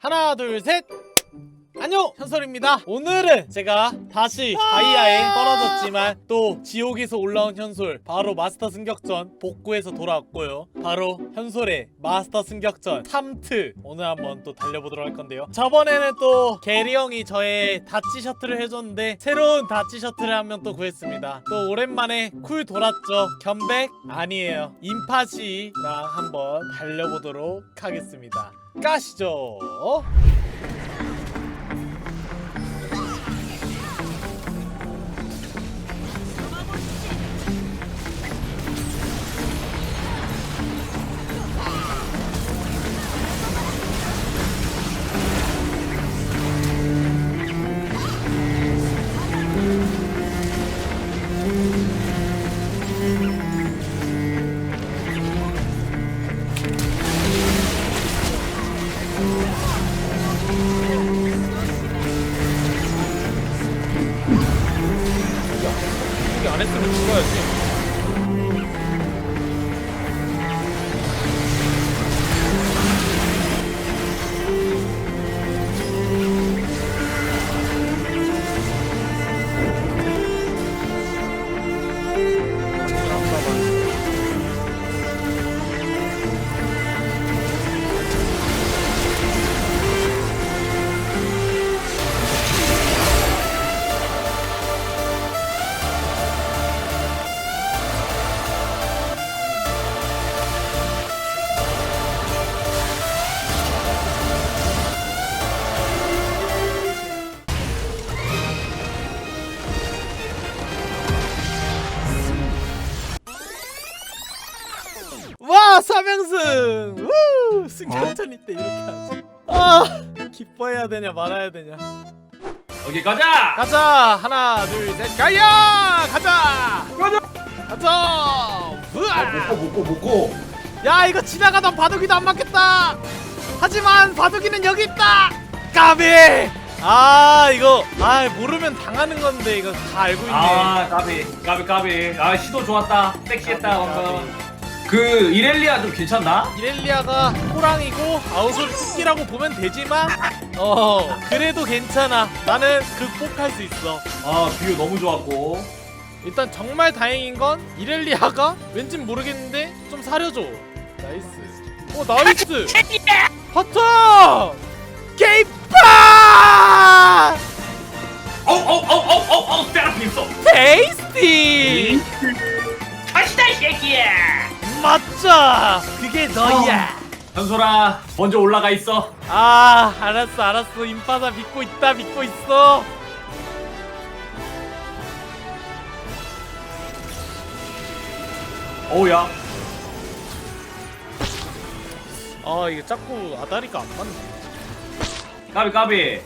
하나 둘 셋. 안녕! 현솔입니다. 오늘은 제가 다시 다이아에 떨어졌지만 또 지옥에서 올라온 현솔 바로 마스터 승격전 복구해서 돌아왔고요. 바로 현솔의 마스터 승격전 3트. 오늘 한번 또 달려보도록 할 건데요. 저번에는 또 게리 형이 저의 다치 셔틀을 해줬는데 새로운 다치 셔틀을 한 명 또 구했습니다. 또 오랜만에 쿨 돌았죠. 견백 아니에요. 인파시랑 한번 달려보도록 하겠습니다. 까시죠 안 했으면 죽어야지. 승격전이 때 이렇게 하지. 아 기뻐해야 되냐 말아야 되냐. 여기 가자! 가자! 하나 둘셋 가야! 가자! 가자! 가자. 우와! 먹고 먹고 먹고 야 이거 지나가던 바둑이도 안 맞겠다! 하지만 바둑이는 여기 있다! 까비! 아 이거 아 모르면 당하는 건데 이거 다 알고 있네. 아 까비 까비 까비. 아 시도 좋았다. 섹시했다 까비, 방금 그 이렐리아 좀 괜찮나? 이렐리아가 호랑이고 아웃솔 토끼라고 보면 되지만 어 그래도 괜찮아 나는 극복할 수 있어 아 비유 너무 좋았고 일단 정말 다행인 건 이렐리아가 왠진 모르겠는데 좀 사려줘 나이스 오 나이스 버터 게임파 어어어어어어 때라피 있어 테이스티 가시다 이 새끼야 맞자 그게 너야. 현솔아 먼저 올라가 있어. 아 알았어 알았어. 인파사 믿고 있다 믿고 있어. 어우야. 아 이게 자꾸 아다리가 안 맞네. 까비 까비.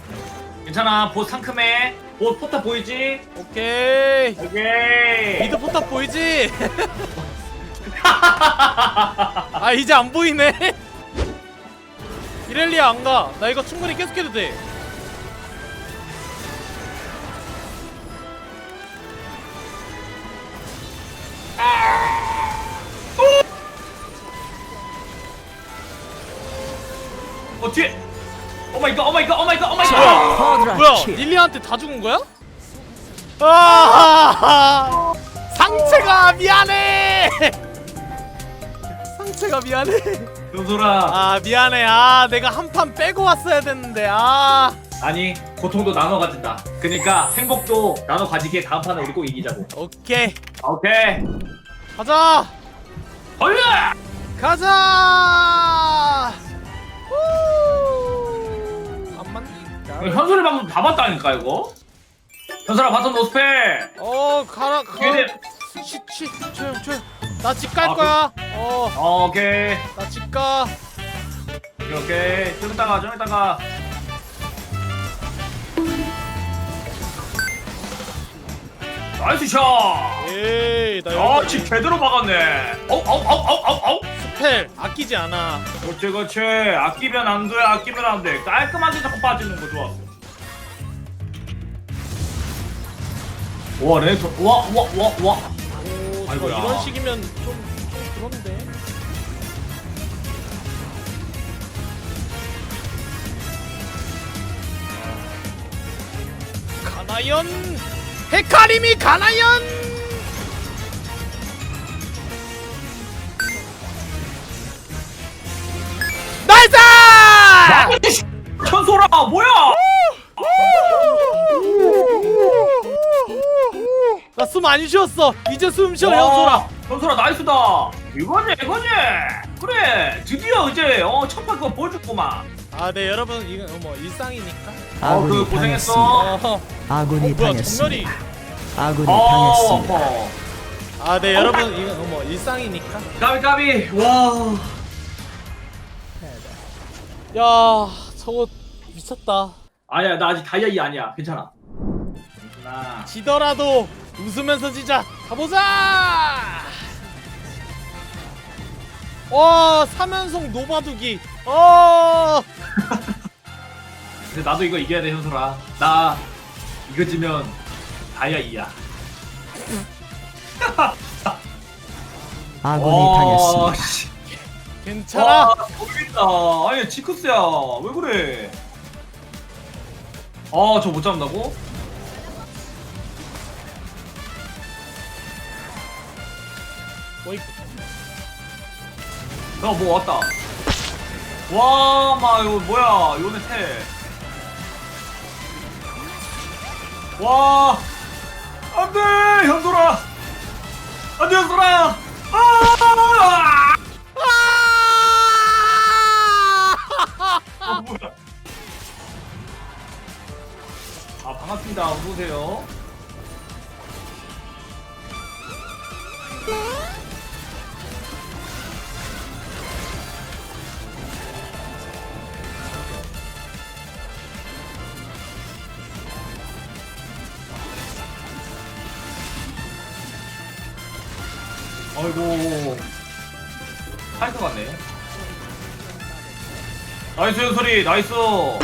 괜찮아 보스 상큼해. 보스 포탑 보이지? 오케이. 오케이. 미드 포탑 보이지? 아 이제 안 보이네. 이렐리아 안 가. 나 이거 충분히 계속해도 돼. 어 뒤에. 오 마이 갓 오 마이 갓 오 마이갓 뭐야 오마이 갓. 뭐야? 릴리아한테 다 죽은 거야? 아 상체가 미안해 상체가 미안해 현솔아 아 미안해 아 내가 한 판 빼고 왔어야 됐는데 아 아니 고통도 나눠 가진다. 그니까 행복도 나눠 가지기에 다음 판에 우리 꼭 이기자고. 오케이 오케이. 가자 얼른! 가자 후. 안 맞네 현솔이 방금 다 봤다니까 이거. 현솔아 바텀 노스펠. 어 가라 가 얘네. 쉬쉬 조용 조용 나 집 갈 아, 거야 어나 어, 오케이. 집 가. 오케이 오케이. 좀 이따가 좀 이따가. 나이스 샷. 에이 나 야, 여기까지 집 제대로 박았네. 어우 어우 어우. 스펠 아끼지 않아 그렇지 그렇지. 아끼면 안 돼. 아끼면 안 돼. 깔끔하게 자꾸 빠지는 거 좋았어. 와 레이터 와 와 와 와, 와. 오 저거 뭐 아이고야. 이런 식이면 좀, 좀 그런데. 가나연 헤카림이 가나연 나이스! 많이 쉬었어 이제 숨 쉬어 와, 현소라 현소라 나이스다. 이거지 이거지. 그래 드디어 이제 어 첫판 그거 보여줬구만. 아네 여러분 이건 뭐 일상이니까 어, 그 아군이 고생했어. 당했습니다. 어, 아군이 뭐야 전멸이 당했습니다. 아군이 어 당했습니다. 아파. 아네 여러분 이건 뭐 일상이니까 까비 까비. 와. 야 저거 미쳤다 아니야 나 아직 다이아 2 아니야. 괜찮아. 괜찮아. 지더라도 웃으면서 지자 가보자 와 3연속 노바두기 어 근데 나도 이거 이겨야 돼 현소라. 나 이거 지면 다이아 2야. 아군이 당했습니다. 씨. 괜찮아 와, 모르겠다. 아니, 지크스야. 왜 그래? 아, 저 못 잡는다고? 어이, 야, 뭐 왔다. 와, 마, 이거 뭐야. 요네 태. 와. 안 돼! 현솔아! 안 돼, 현솔아! 아! 아, 뭐야. 아, 반갑습니다. 어서오세요. 아이고. 파이터 같네. 나이스 현솔이, 나이스! 어,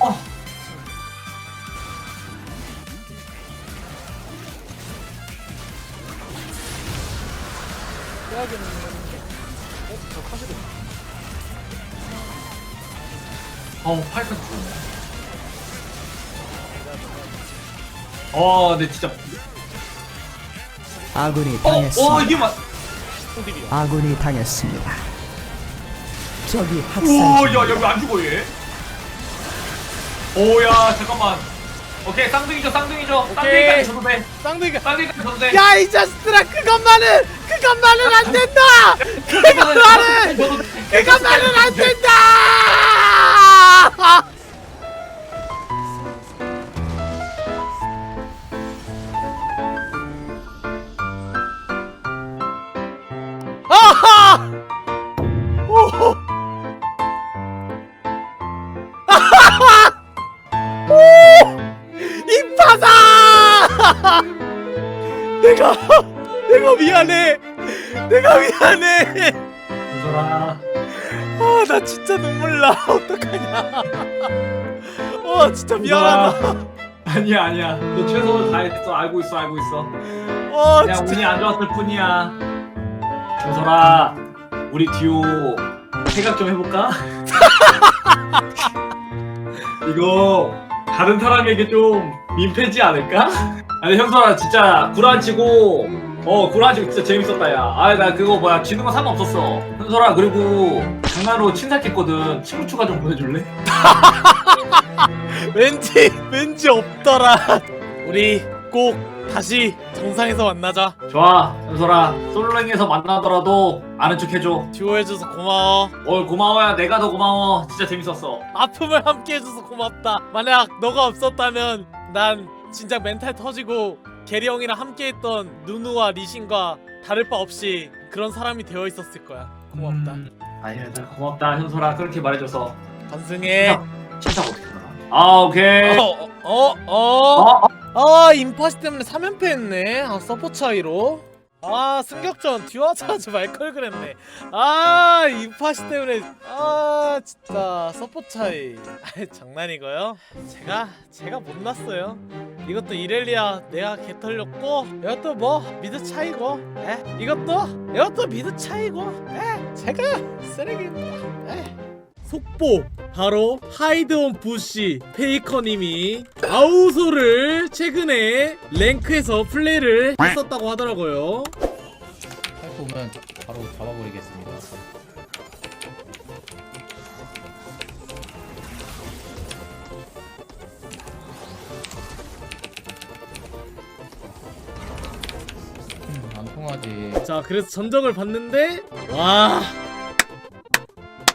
어. 빼야겠는데 어? 저 카시도 어우 팔까지 죽었네 어 근데 진짜 아군이 어? 어 당했습니다. 이게 맞 아군이 당했습니다. 우와 학살 야 여기 안 죽어 얘. 오 야 잠깐만. 오케이 쌍둥이죠 쌍둥이죠. 쌍둥이까지 줘도 돼. 쌍둥이가 쌍둥이까지 줘도 돼. 야 이 자식들아 그것만은 그것만은 안 된다! 그것만은. 그것만은 안 된다 내가 내가 미안해. 내가 미안해. 윤설아. 아나 진짜 눈물 나. 어떡하냐. 와 진짜 미안하다. 아니야 아니야. 너 최선을 다했어 알고 있어 알고 있어. 와 그냥 진짜. 운이 안 좋았을 뿐이야. 윤설아 우리 듀오 생각 좀 해볼까? 이거 다른 사람에게 좀 민폐지 않을까? 아니 형설아 진짜 구라치고 어 구라치고 진짜 재밌었다 야. 아니 나 그거 뭐야 지는 거 상관없었어. 현설아 그리고 장난으로 친삭했거든. 친구 추가 좀 보내줄래? 왠지 왠지 없더라. 우리 꼭 다시 정상에서 만나자. 좋아 현설아. 솔로랭에서 만나더라도 아는 척 해줘. 듀오 해줘서 고마워. 어 고마워야 내가 더 고마워. 진짜 재밌었어. 아픔을 함께 해줘서 고맙다. 만약 너가 없었다면 난 진짜 멘탈 터지고 게리 형이랑 함께했던 누누와 리신과 다를 바 없이 그런 사람이 되어 있었을 거야. 고맙다. 음, 아니야 나 고맙다 현설아. 그렇게 말해줘서. 반승해. 친삭 어떻게 하나? 아 오케이. 어, 어, 어, 어, 어. 아 인파시 때문에 3연패 했네. 아 서포 차이로. 아 승격전 듀하자하지 말 걸 그랬네. 아 인파시 때문에. 아 진짜 서포 차이. 아 장난이고요. 제가 제가 못났어요 이것도 이렐리아 내가 개 털렸고 이것도 뭐 미드 차이고 에? 이것도 이것도 미드 차이고 에? 제가 쓰레기입니다. 에? 속보. 바로 하이드온 부시 페이커님이 아우소를 최근에 랭크에서 플레이를 했었다고 하더라고요. 파이프 오면 바로 잡아버리겠습니다. 자 그래서 전적을 봤는데 와